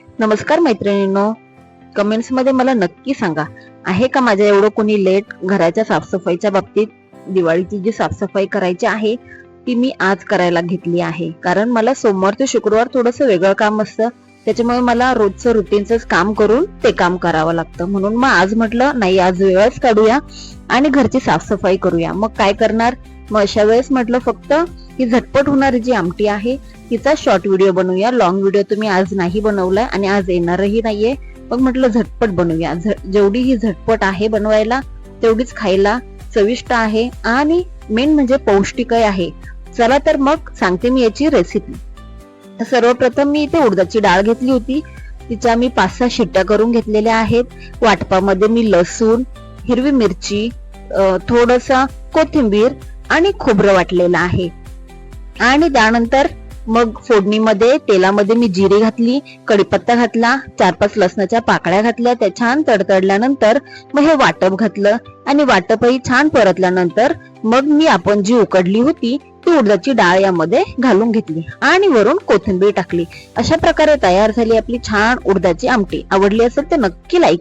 नमस्कार मैत्रिणींनो कमेंट्समध्ये मला नक्की सांगा आहे का माझ्या एवढं कोणी लेट घराच्या साफसफाईच्या बाबतीत दिवाळीची जी साफसफाई करायची आहे ती मी आज करायला घेतली आहे? कारण मला सोमवार ते शुक्रवार थोडंसं वेगळं काम असतं त्याच्यामुळे मला रोजचं रुटीनच काम करून ते काम करावं लागतं. म्हणून मग आज म्हटलं नाही आज वेळच काढूया आणि घरची साफसफाई करूया. मग काय करणार? मग अशा वेळेस म्हटलं फक्त ही झटपट होणारी जी आमटी आहे तिचा शॉर्ट व्हिडिओ बनवूया. लॉंग व्हिडिओ तुम्ही आज नाही बनवलाय आणि आज येणारही नाहीये. मग म्हटलं झटपट बनवूया. झ- जेवढी ही झटपट आहे बनवायला तेवढीच खायला चविष्ट आहे. आणि मेन म्हणजे पौष्टिकही आहे. चला तर मग सांगते मी याची रेसिपी सर्वप्रथम मी इथे उडदाची डाळ घेतली होती. तिच्या मी पाच सहा शिट्ट्या करून घेतलेल्या आहेत. वाटपामध्ये मी लसूण हिरवी मिरची थोडस कोथिंबीर आणि खोबरं वाटलेलं आहे. आणि त्यानंतर मग फोडणीमध्ये तेलामध्ये मी जिरे घातली कडीपत्ता घातला चार पाच लसणाच्या पाकळ्या घातल्या त्या छान तडतडल्यानंतर मग हे वाटप घातलं. आणि वाटपही छान परतल्यानंतर मग मी आपण जी उकडली होती ती उडदाची डाळ यामध्ये घालून घेतली आणि वरून कोथिंबीर टाकली. अशा प्रकारे तयार झाली आपली छान उडदाची आमटी. आवडली असेल तर नक्की लाईक